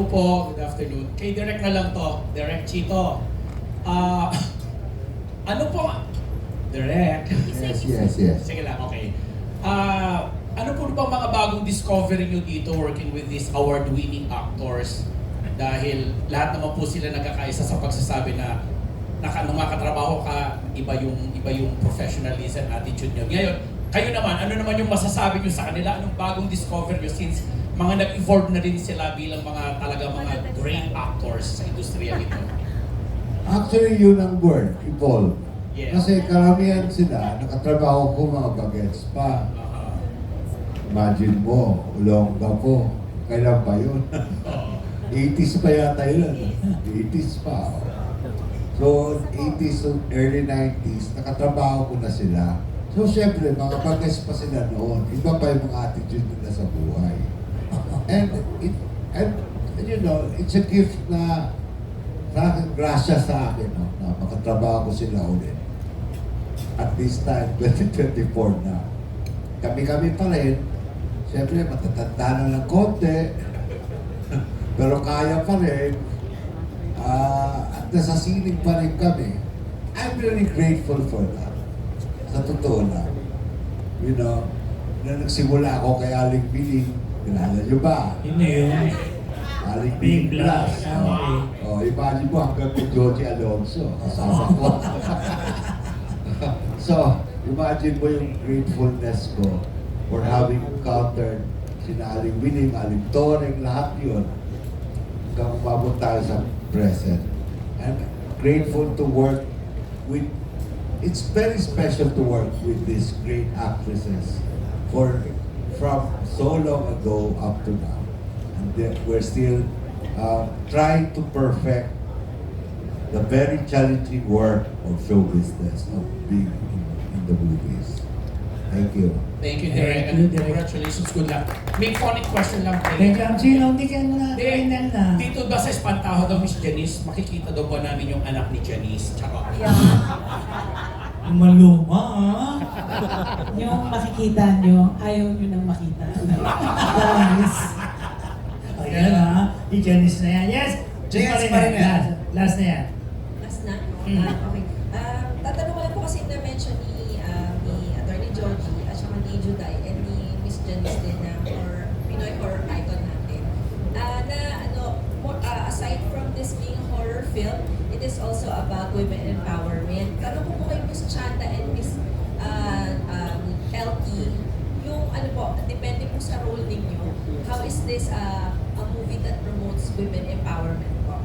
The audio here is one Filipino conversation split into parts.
Hello po, good afternoon. Kay Direk na lang to, Direk Chito. Ah, ano po? Direk. Yes, yes, yes. Sige lang, okay. Ah, ano po ba mga bagong discovery nyo dito working with these award-winning actors? Dahil lahat naman po sila nagkakaisa sa pagsasabi na naka, nung makatrabaho ka, iba yung, iba yung professionalism attitude nyo. Ngayon, kayo naman, ano naman yung masasabi nyo sa kanila? Anong bagong discover nyo since mga nag-evolve na rin sila bilang mga talaga mga great actors sa industriya ito? Actually, yun ang word, evolve. Yeah. Kasi karamihan sila, nakatrabaho ko mga bagets pa. Ah, Imagine mo, ulongga ko. Kailan ba yun? oo. 80s pa yata yun. 80s pa. So, 80s to early 90s, nakatrabaho ko na sila. So, syempre, mga bagets pa sila noon. Iba pa yung mga attitude nila sa buhay. And, it, and, you know, it's a gift na sa akin, grasya sa akin, no, na makatrabaho ko sila ulit. At this time, 2024 na. Kami-kami pa rin. Siyempre, matatanda na ng konti. Pero kaya pa rin. Ah, at nasa sining pa rin kami. I'm really grateful for that. Sa totoo lang. You know, na nagsimula ako kay Aling Piling, kilala niyo ba? Na yun. Aling Piling. Plus. Oh, oh, imagine mo hanggang kay Joji Alonso. Kasama ko. so, imagine mo yung gratefulness ko for having encountered sina Aling Winning, Aling Toreng, lahat yun. Hanggang umabot tayo sa present. And grateful to work with, it's very special to work with these great actresses for from so long ago up to now. And that we're still uh, trying to perfect the very challenging work of show business, of being in, in the movies. Thank you. Thank you, Thank Direk. you, And Direk. congratulations. Good luck. May phonic question lang kayo. Teka, sino hindi ka na Hindi. final na? Dito ba sa Espantaho daw, Miss Janice, makikita daw ba namin yung anak ni Janice? Charot. Maluma ah. Yung makikita nyo, ayaw nyo nang makita. Promise. Ayan ah. Si Janice na yan. Yes! Janice Last pa rin yan. Last, last na yan. Last na? Mm. Okay. Ano po, depende po sa role ninyo, how is this ah, a movie that promotes women empowerment po?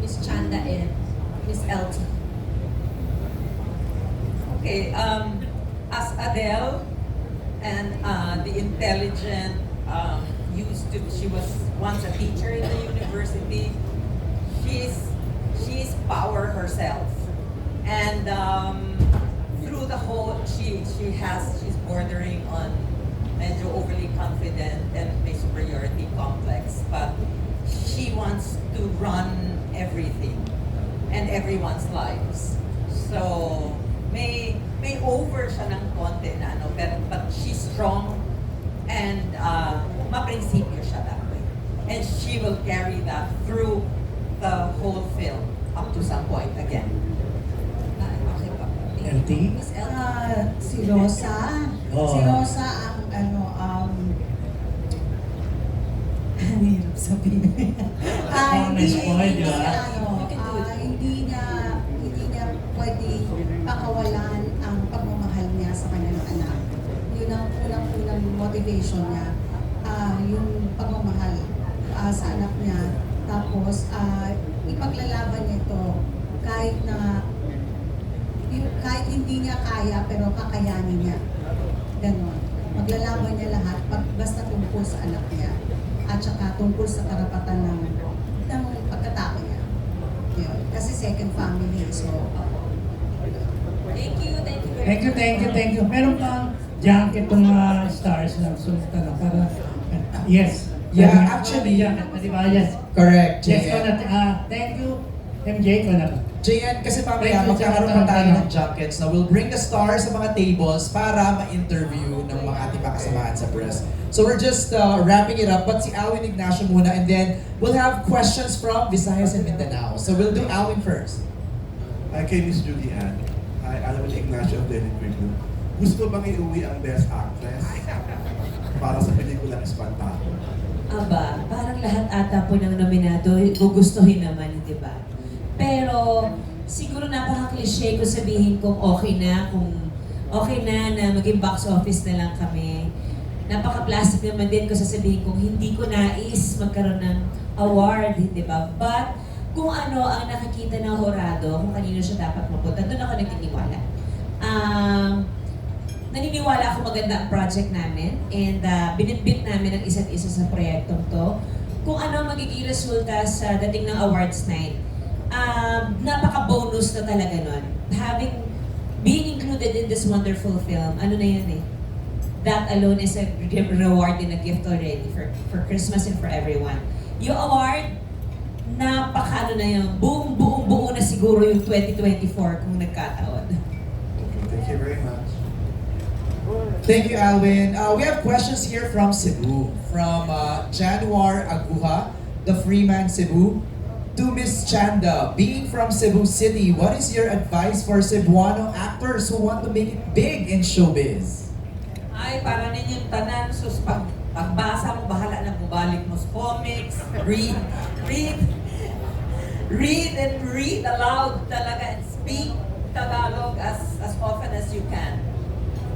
Miss Chanda and Miss LT. Okay, um, as Adele and uh, the intelligent um, used to, she was once a teacher in the university. She's she's power herself, and um, through the whole, she she has she's bordering on medyo overly confident and may superiority complex, but she wants to run everything and everyone's lives. So, may may over siya ng konti na ano, pero, but she's strong and uh, maprinsipyo siya that way. And she will carry that through the whole film up to some point again. Okay po. Miss LT. Ah, si Rosa. Oo. Si Rosa sabihin. ah, hindi, hindi, di ba? ano, ah, hindi niya, hindi niya pwede pakawalan ang pagmamahal niya sa kanyang anak. Yun ang unang-unang motivation niya. Ah, yung pagmamahal ah, sa anak niya. Tapos, ah, ipaglalaban niya ito kahit na yung- kahit hindi niya kaya pero kakayanin niya. Ganon. Maglalaban niya lahat pag basta tungkol sa anak niya at saka tungkol sa karapatan ng, ng pagkatao niya. Yun. Kasi second family, so Thank you, thank you very Thank you, thank you, thank you. Meron pang jacket ng mga stars na sulit na para... Yes. Yeah, Meron- actually- Jacket, di ba? Yes. Correct, Yes, Konat. Ah, thank you, MJ Konat. JN, kasi mamaya you, magkakaroon pa tayo ng junkets na we'll bring the stars sa mga tables para ma-interview ng mga ating makasamahan sa press. So we're just uh, wrapping it up, but si Alwin Ignacio muna and then we'll have questions from Visayas and Mindanao. So we'll do Alwin first. Hi kay Miss Judy Ann. Hi, mo Ignacio of Daily Quigley. Gusto bang iuwi ang Best Actress para sa pelikula Espantato? Aba, parang lahat ata po ng nominado gugustuhin naman, di ba? Pero siguro napaka-cliche ko sabihin kung okay na, kung okay na na maging box office na lang kami. Napaka-plastic naman din ko sasabihin kung hindi ko nais magkaroon ng award, di ba? But kung ano ang nakikita ng horado, kung kanino siya dapat mapunta, doon ako nagtitiwala. Um, naniniwala ako maganda ang project namin and uh, binitbit namin ang isa't isa sa proyektong to. Kung ano ang magiging resulta sa dating ng awards night, um, napaka-bonus na talaga nun. Having, being included in this wonderful film, ano na yan eh, that alone is a re- reward and a gift already for, for Christmas and for everyone. Yung award, napaka ano na yun, buong buong buo na siguro yung 2024 kung nagkataon. Thank you very much. Thank you, Alvin. Uh, we have questions here from Cebu, from uh, Januar Aguha, the Freeman Cebu. To Miss Chanda, being from Cebu City, what is your advice for Cebuano actors who want to make it big in showbiz? Ay, para ninyong tanan, sus, pag, pagbasa mo, bahala na bubalik mo sa comics, read, read, read and read aloud talaga and speak Tagalog as as often as you can.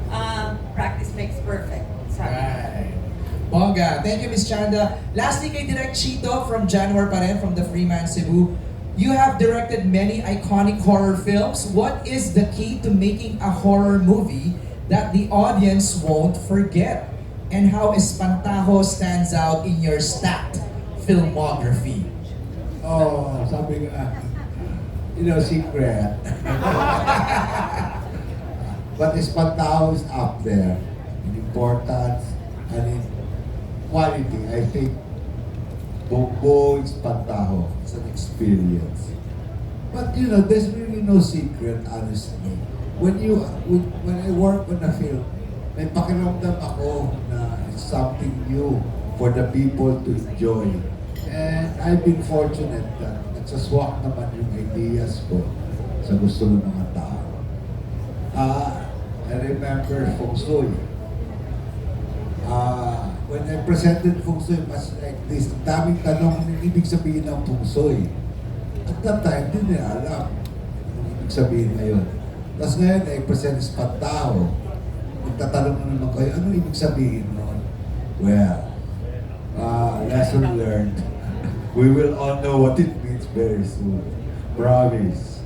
Um, practice makes perfect. Sabi. Right. Bongga. Thank you, Miss Chanda. Lastly, kay Direct Chito from Januar pa rin, from the Freeman Cebu. You have directed many iconic horror films. What is the key to making a horror movie that the audience won't forget? And how Espantajo stands out in your stacked filmography? Oh, sabi nga, ah, you know, secret. But Espantao is up there in importance and in quality. I think Bongo Espantao is an experience. But you know, there's really no secret, honestly. When you, when, I work on a film, may pakiramdam ako na it's something new for the people to enjoy. And I've been fortunate that nagsaswak naman yung ideas ko sa gusto ng mga tao. Ah, I remember Feng Shui. Ah, when I presented Feng Shui, mas like this, ang daming tanong ng ibig sabihin ng Feng Shui. At that time, hindi nila alam ang ibig sabihin na yun. Tapos ngayon, I present Espantao. Magtatanong na naman kayo, ano ibig sabihin nun? Well, ah, lesson learned. We will all know what it means very soon. Promise.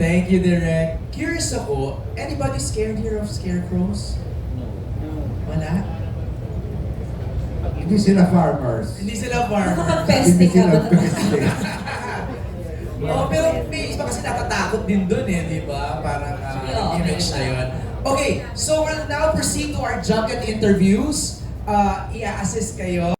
Thank you, Direct. Curious ako, anybody scared here of scarecrows? Wala? Hindi sila farmers. Hindi sila farmer. Nakapag-peste Hindi ka sila ba? peste. Oh, pero may iba kasi natatakot din dun eh, di ba? Parang uh, Yeah, image okay. na yun. Okay, so we'll now proceed to our junket interviews. Uh, i-assist kayo.